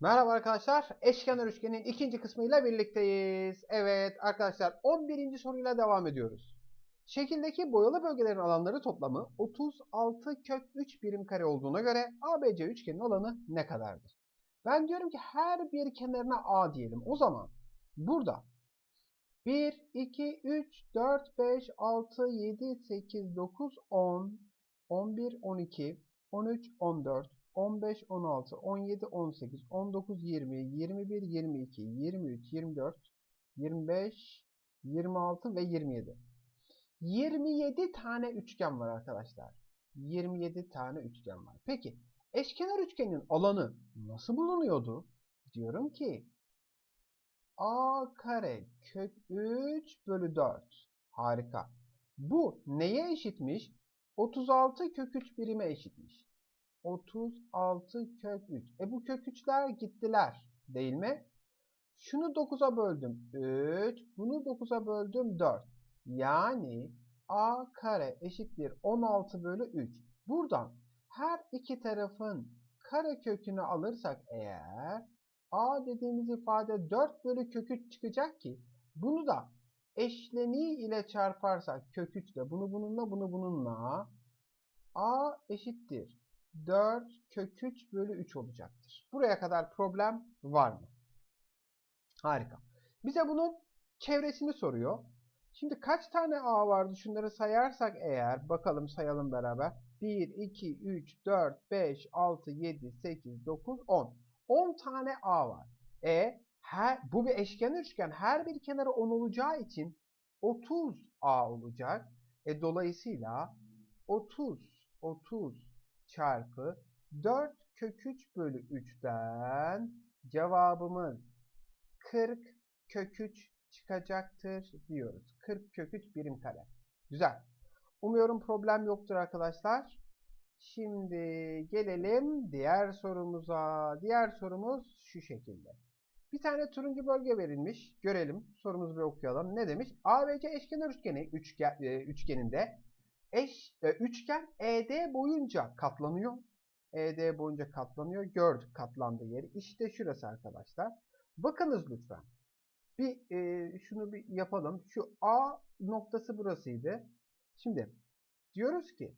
Merhaba arkadaşlar. Eşkenar üçgenin ikinci kısmıyla birlikteyiz. Evet arkadaşlar 11. soruyla devam ediyoruz. Şekildeki boyalı bölgelerin alanları toplamı 36 kök 3 birim kare olduğuna göre ABC üçgenin alanı ne kadardır? Ben diyorum ki her bir kenarına A diyelim. O zaman burada 1, 2, 3, 4, 5, 6, 7, 8, 9, 10, 11, 12, 13, 14, 15, 16, 17, 18, 19, 20, 21, 22, 23, 24, 25, 26 ve 27. 27 tane üçgen var arkadaşlar. 27 tane üçgen var. Peki eşkenar üçgenin alanı nasıl bulunuyordu? Diyorum ki a kare kök 3 bölü 4. Harika. Bu neye eşitmiş? 36 kök 3 birime eşitmiş. 36 kök 3. E bu kök 3'ler gittiler değil mi? Şunu 9'a böldüm 3. Bunu 9'a böldüm 4. Yani a kare eşittir 16 bölü 3. Buradan her iki tarafın kare kökünü alırsak eğer a dediğimiz ifade 4 bölü kök 3 çıkacak ki bunu da eşleniği ile çarparsak kök 3 ile bunu bununla bunu bununla a eşittir 4 kök 3 bölü 3 olacaktır. Buraya kadar problem var mı? Harika. Bize bunun çevresini soruyor. Şimdi kaç tane A vardı? Şunları sayarsak eğer, bakalım sayalım beraber. 1, 2, 3, 4, 5, 6, 7, 8, 9, 10. 10 tane A var. E her, bu bir eşkenar üçgen. Her bir kenarı 10 olacağı için 30 A olacak. E dolayısıyla 30, 30 çarpı 4 kök 3 bölü 3'ten cevabımız 40 kök 3 çıkacaktır diyoruz. 40 kök 3 birim kare. Güzel. Umuyorum problem yoktur arkadaşlar. Şimdi gelelim diğer sorumuza. Diğer sorumuz şu şekilde. Bir tane turuncu bölge verilmiş. Görelim. Sorumuzu bir okuyalım. Ne demiş? ABC eşkenar üçgeni üçgen, e, üçgeninde eş, e, üçgen ED boyunca katlanıyor. ED boyunca katlanıyor. Gördük katlandığı yeri. İşte şurası arkadaşlar. Bakınız lütfen. Bir e, şunu bir yapalım. Şu A noktası burasıydı. Şimdi diyoruz ki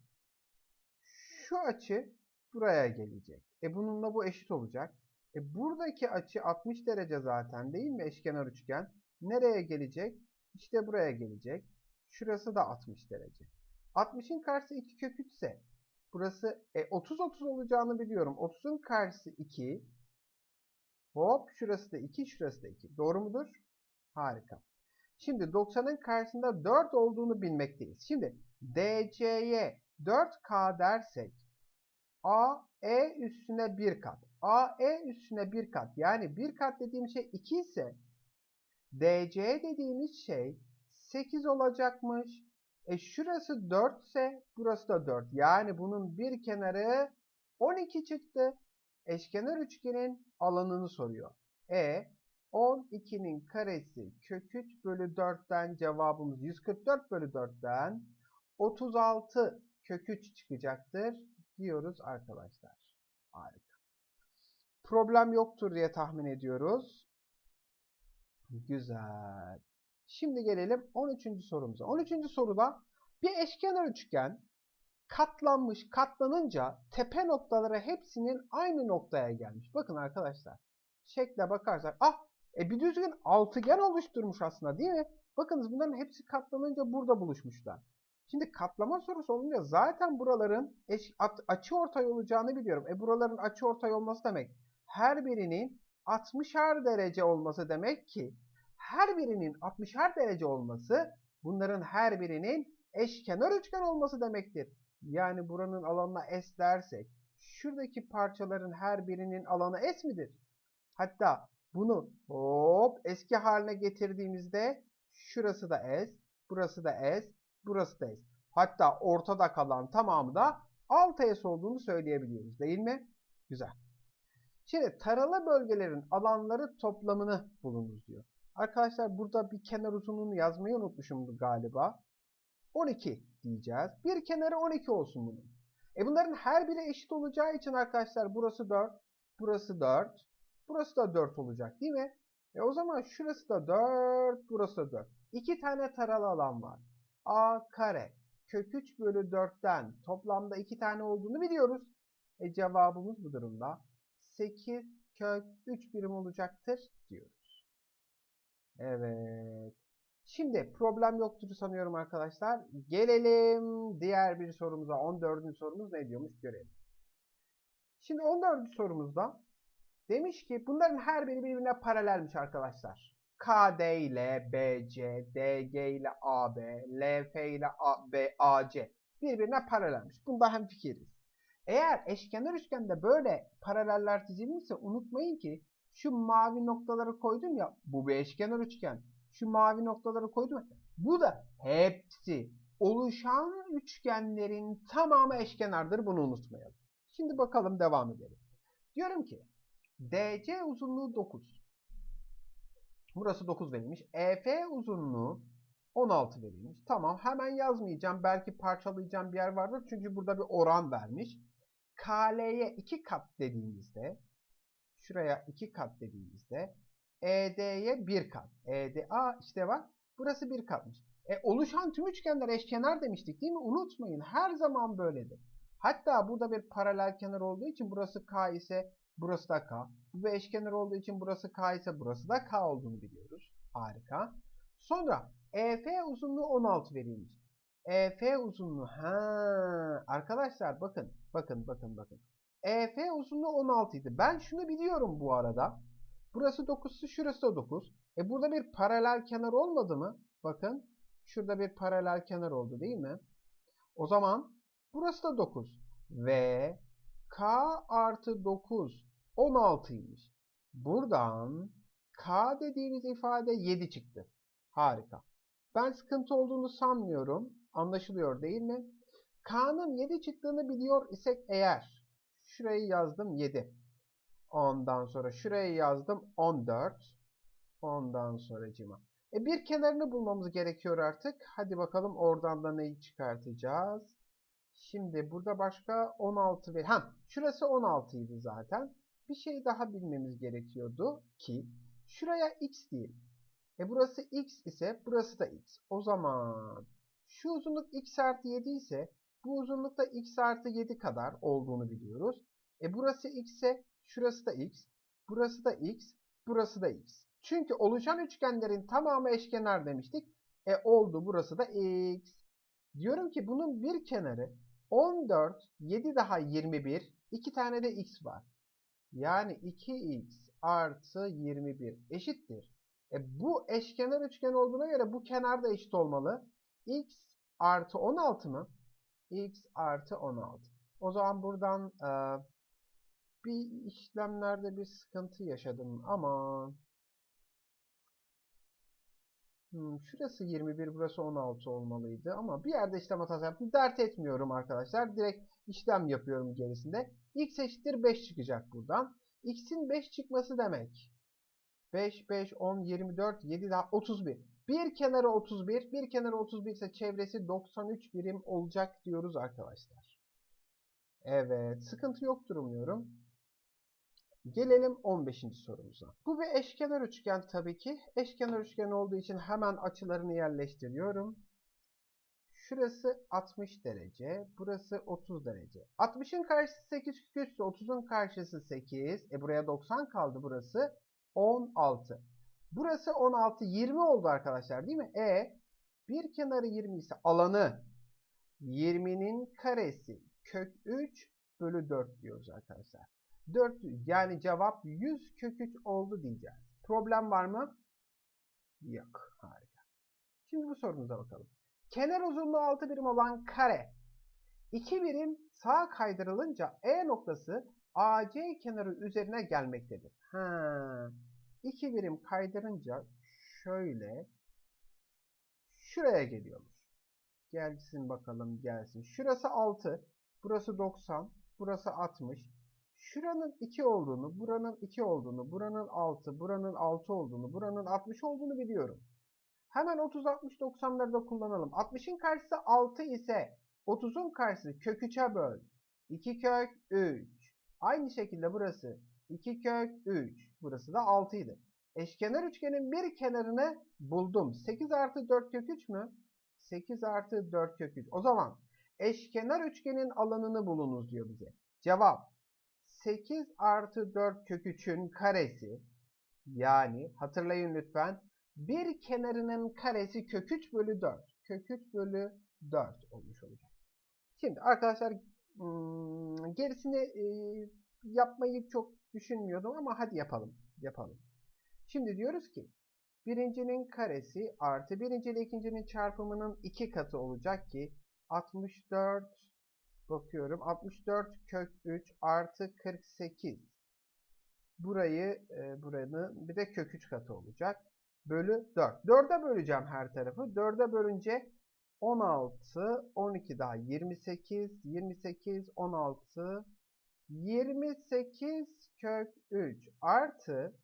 şu açı buraya gelecek. E bununla bu eşit olacak. E buradaki açı 60 derece zaten değil mi eşkenar üçgen? Nereye gelecek? İşte buraya gelecek. Şurası da 60 derece. 60'ın karşısı 2 kök 3 ise burası e, 30 30 olacağını biliyorum. 30'un karşısı 2. Hop şurası da 2, şurası da 2. Doğru mudur? Harika. Şimdi 90'ın karşısında 4 olduğunu bilmekteyiz. Şimdi DC'ye 4K dersek AE üstüne 1 kat. AE üstüne 1 kat. Yani 1 kat dediğim şey 2 ise DC dediğimiz şey 8 olacakmış. E şurası 4 ise burası da 4. Yani bunun bir kenarı 12 çıktı. Eşkenar üçgenin alanını soruyor. E 12'nin karesi kök 3 bölü 4'ten cevabımız 144 bölü 4'ten 36 kök 3 çıkacaktır diyoruz arkadaşlar. Harika. Problem yoktur diye tahmin ediyoruz. Güzel. Şimdi gelelim 13. sorumuza. 13. soruda bir eşkenar üçgen katlanmış, katlanınca tepe noktaları hepsinin aynı noktaya gelmiş. Bakın arkadaşlar. Şekle bakarsak ah e bir düzgün altıgen oluşturmuş aslında değil mi? Bakınız bunların hepsi katlanınca burada buluşmuşlar. Şimdi katlama sorusu olunca zaten buraların eş, açı ortay olacağını biliyorum. E buraların açı ortay olması demek her birinin 60'ar derece olması demek ki her birinin 60'ar derece olması bunların her birinin eşkenar üçgen olması demektir. Yani buranın alanına S dersek şuradaki parçaların her birinin alanı S midir? Hatta bunu hop eski haline getirdiğimizde şurası da S, burası da S, burası da S. Hatta ortada kalan tamamı da 6S olduğunu söyleyebiliyoruz değil mi? Güzel. Şimdi taralı bölgelerin alanları toplamını bulunuz diyor. Arkadaşlar burada bir kenar uzunluğunu yazmayı unutmuşum galiba. 12 diyeceğiz. Bir kenarı 12 olsun bunun. E bunların her biri eşit olacağı için arkadaşlar burası 4, burası 4, Burası da 4 olacak değil mi? E o zaman şurası da 4, burası da 4. İki tane taralı alan var. A kare kök 3 bölü 4'ten toplamda 2 tane olduğunu biliyoruz. E cevabımız bu durumda 8 kök 3 birim olacaktır diyoruz. Evet. Şimdi problem yoktur sanıyorum arkadaşlar. Gelelim diğer bir sorumuza. 14. sorumuz ne diyormuş görelim. Şimdi 14. sorumuzda demiş ki bunların her biri birbirine paralelmiş arkadaşlar. KD ile BC, DG ile AB, LF ile AB, AC birbirine paralelmiş. Bunda hem fikiriz. Eğer eşkenar üçgende böyle paraleller çizilmişse unutmayın ki şu mavi noktaları koydum ya bu bir eşkenar üçgen. Şu mavi noktaları koydum bu da hepsi oluşan üçgenlerin tamamı eşkenardır bunu unutmayalım. Şimdi bakalım devam edelim. Diyorum ki DC uzunluğu 9. Burası 9 verilmiş. EF uzunluğu 16 verilmiş. Tamam hemen yazmayacağım. Belki parçalayacağım bir yer vardır. Çünkü burada bir oran vermiş. KL'ye 2 kat dediğimizde şuraya 2 kat dediğimizde ED'ye 1 kat. ED, a işte bak burası 1 katmış. E, oluşan tüm üçgenler eşkenar demiştik değil mi? Unutmayın her zaman böyledir. Hatta burada bir paralel kenar olduğu için burası K ise burası da K. Bu bir eşkenar olduğu için burası K ise burası da K olduğunu biliyoruz. Harika. Sonra EF uzunluğu 16 verilmiş. EF uzunluğu ha arkadaşlar bakın bakın bakın bakın. EF uzunluğu 16 idi. Ben şunu biliyorum bu arada. Burası 9 şurası da 9. E burada bir paralel kenar olmadı mı? Bakın şurada bir paralel kenar oldu değil mi? O zaman burası da 9. Ve K artı 9 16'ymış. Buradan K dediğimiz ifade 7 çıktı. Harika. Ben sıkıntı olduğunu sanmıyorum. Anlaşılıyor değil mi? K'nın 7 çıktığını biliyor isek eğer şurayı yazdım 7. Ondan sonra şurayı yazdım 14. Ondan sonra cima. E bir kenarını bulmamız gerekiyor artık. Hadi bakalım oradan da neyi çıkartacağız? Şimdi burada başka 16 ve ha şurası 16 idi zaten. Bir şey daha bilmemiz gerekiyordu ki şuraya x değil. E burası x ise burası da x. O zaman şu uzunluk x artı 7 ise bu uzunluk da x artı 7 kadar olduğunu biliyoruz. E burası x ise şurası da x, burası da x, burası da x. Çünkü oluşan üçgenlerin tamamı eşkenar demiştik. E oldu burası da x. Diyorum ki bunun bir kenarı 14, 7 daha 21, 2 tane de x var. Yani 2x artı 21 eşittir. E bu eşkenar üçgen olduğuna göre bu kenar da eşit olmalı. x artı 16 mı? x artı 16. O zaman buradan bir işlemlerde bir sıkıntı yaşadım ama hmm, şurası 21 burası 16 olmalıydı ama bir yerde işlem hatası yaptım. Dert etmiyorum arkadaşlar. Direkt işlem yapıyorum gerisinde. x eşittir 5 çıkacak buradan. x'in 5 çıkması demek. 5, 5, 10, 24, 7 daha 31. Bir kenarı 31, bir kenarı 31 ise çevresi 93 birim olacak diyoruz arkadaşlar. Evet, sıkıntı yoktur umuyorum. Gelelim 15. sorumuza. Bu bir eşkenar üçgen tabii ki. Eşkenar üçgen olduğu için hemen açılarını yerleştiriyorum. Şurası 60 derece, burası 30 derece. 60'ın karşısı 8 küçükse 30'un karşısı 8. E buraya 90 kaldı burası. 16. Burası 16, 20 oldu arkadaşlar değil mi? E bir kenarı 20 ise alanı 20'nin karesi kök 3 bölü 4 diyoruz arkadaşlar. 4 yani cevap 100 kök 3 oldu diyeceğiz. Problem var mı? Yok. Harika. Şimdi bu sorumuza bakalım. Kenar uzunluğu 6 birim olan kare 2 birim sağa kaydırılınca E noktası AC kenarı üzerine gelmektedir. Ha. 2 birim kaydırınca şöyle şuraya geliyormuş. Gelsin bakalım gelsin. Şurası 6, burası 90, burası 60. Şuranın 2 olduğunu, buranın 2 olduğunu, buranın 6, buranın 6 olduğunu, buranın 60 olduğunu biliyorum. Hemen 30, 60, 90'ları da kullanalım. 60'ın karşısı 6 ise 30'un karşısı kök 3'e böl. 2 kök 3. Aynı şekilde burası 2 kök 3. Burası da 6 idi. Eşkenar üçgenin bir kenarını buldum. 8 artı 4 kök 3 mü? 8 artı 4 kök 3. O zaman eşkenar üçgenin alanını bulunuz diyor bize. Cevap 8 artı 4 kök 3'ün karesi yani hatırlayın lütfen bir kenarının karesi kök 3 bölü 4. Kök 3 bölü 4 olmuş olacak. Şimdi arkadaşlar hmm, gerisini e, yapmayı çok düşünmüyordum ama hadi yapalım. Yapalım. Şimdi diyoruz ki birincinin karesi artı birinci ile ikincinin çarpımının iki katı olacak ki 64 bakıyorum 64 kök 3 artı 48 burayı e, buranın bir de kök 3 katı olacak. Bölü 4. 4'e böleceğim her tarafı. 4'e bölünce 16, 12 daha 28, 28, 16, 28 kök 3 artı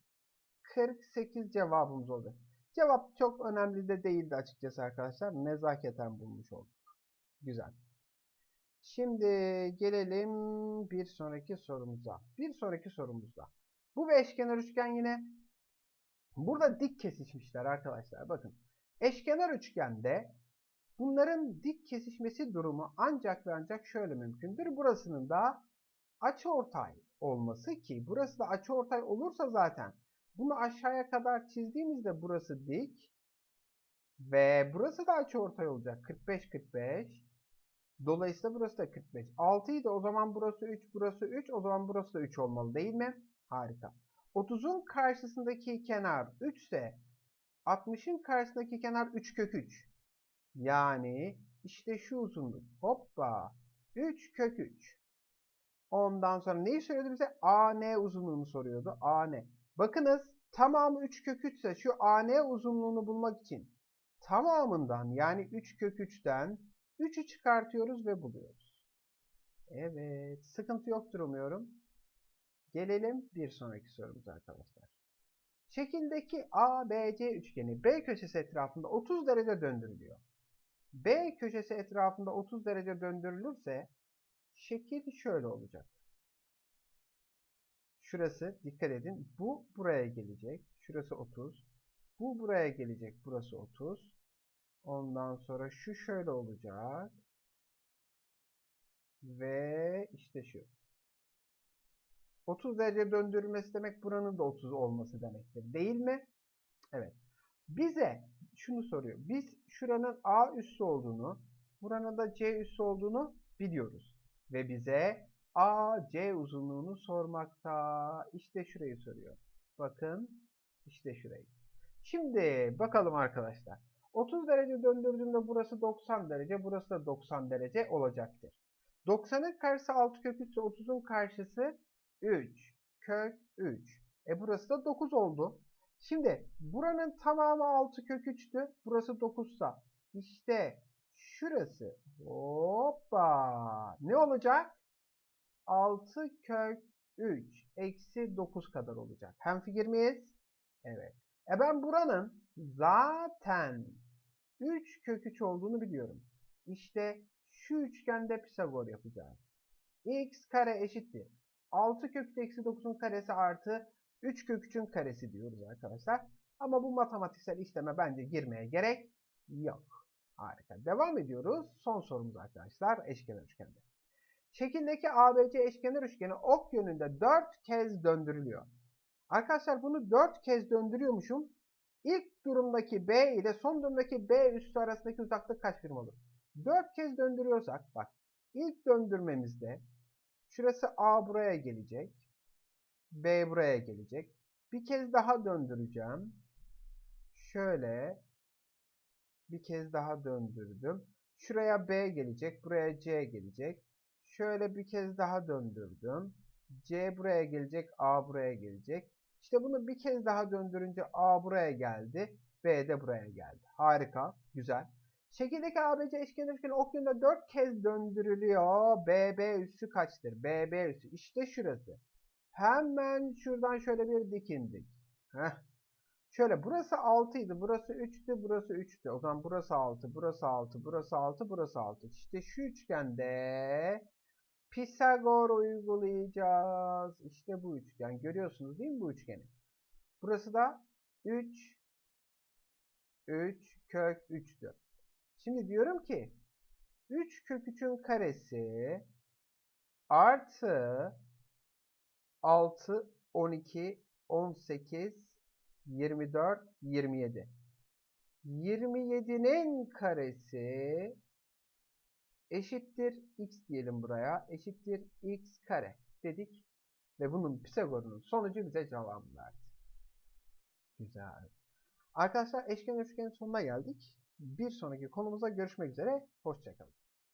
48 cevabımız oldu. Cevap çok önemli de değildi açıkçası arkadaşlar. Nezaketen bulmuş olduk. Güzel. Şimdi gelelim bir sonraki sorumuza. Bir sonraki sorumuzda. Bu eşkenar üçgen yine. Burada dik kesişmişler arkadaşlar. Bakın. Eşkenar üçgende bunların dik kesişmesi durumu ancak ve ancak şöyle mümkündür. Burasının da açıortay olması ki burası da açıortay olursa zaten bunu aşağıya kadar çizdiğimizde burası dik ve burası da açıortay olacak. 45 45. Dolayısıyla burası da 45. 6 idi o zaman burası 3, burası 3. O zaman burası da 3 olmalı değil mi? Harika. 30'un karşısındaki kenar 3 ise 60'ın karşısındaki kenar 3 kök 3. Yani işte şu uzunluk. Hoppa. 3 kök 3. Ondan sonra neyi söyledi bize? AN uzunluğunu soruyordu. AN. Bakınız tamamı 3 kök 3 ise şu AN uzunluğunu bulmak için tamamından yani 3 kök 3'ten 3'ü çıkartıyoruz ve buluyoruz. Evet. Sıkıntı yoktur umuyorum. Gelelim bir sonraki sorumuza arkadaşlar. Şekildeki ABC üçgeni B köşesi etrafında 30 derece döndürülüyor. B köşesi etrafında 30 derece döndürülürse şekil şöyle olacak. Şurası dikkat edin. Bu buraya gelecek. Şurası 30. Bu buraya gelecek. Burası 30. Ondan sonra şu şöyle olacak. Ve işte şu. 30 derece döndürülmesi demek buranın da 30 olması demektir. Değil mi? Evet. Bize şunu soruyor. Biz şuranın A üssü olduğunu, buranın da C üssü olduğunu biliyoruz. Ve bize AC uzunluğunu sormakta. İşte şurayı soruyor. Bakın işte şurayı. Şimdi bakalım arkadaşlar. 30 derece döndürdüğümde burası 90 derece, burası da 90 derece olacaktır. 90'ın karşısı 6 kök 3 ise 30'un karşısı 3 kök 3. E burası da 9 oldu. Şimdi buranın tamamı 6 kök 3'tü. Burası 9 sa. İşte şurası hoppa ne olacak? 6 kök 3 eksi 9 kadar olacak. Hem fikir miyiz? Evet. E ben buranın zaten 3 kök 3 olduğunu biliyorum. İşte şu üçgende Pisagor yapacağız. x kare eşittir. 6 kök 3 eksi 9'un karesi artı 3 kök 3'ün karesi diyoruz arkadaşlar. Ama bu matematiksel işleme bence girmeye gerek yok. Harika. Devam ediyoruz. Son sorumuz arkadaşlar eşkenar üçgende. Şekildeki ABC eşkenar üçgeni ok yönünde 4 kez döndürülüyor. Arkadaşlar bunu 4 kez döndürüyormuşum. İlk durumdaki B ile son durumdaki B üssü arasındaki uzaklık kaç birim olur? 4 kez döndürüyorsak bak ilk döndürmemizde şurası A buraya gelecek. B buraya gelecek. Bir kez daha döndüreceğim. Şöyle bir kez daha döndürdüm. Şuraya B gelecek. Buraya C gelecek. Şöyle bir kez daha döndürdüm. C buraya gelecek. A buraya gelecek. İşte bunu bir kez daha döndürünce A buraya geldi. B de buraya geldi. Harika. Güzel. Şekildeki ABC eşkenar üçgeni ok yönünde 4 kez döndürülüyor. BB üssü kaçtır? BB üssü. İşte şurası. Hemen şuradan şöyle bir dikindik. Heh. Şöyle burası 6 idi. Burası 3'tü. Burası 3'tü. O zaman burası 6. Burası 6. Burası 6. Burası 6. İşte şu üçgende Pisagor uygulayacağız. İşte bu üçgen. Görüyorsunuz değil mi bu üçgeni? Burası da 3 3 kök 3'tür. Şimdi diyorum ki 3 kök 3'ün karesi artı 6 12 18 24 27. 27'nin karesi eşittir x diyelim buraya. Eşittir x kare dedik. Ve bunun Pisagor'un sonucu bize cevabı verdi. Güzel. Arkadaşlar eşkenar üçgenin sonuna geldik. Bir sonraki konumuza görüşmek üzere. Hoşçakalın.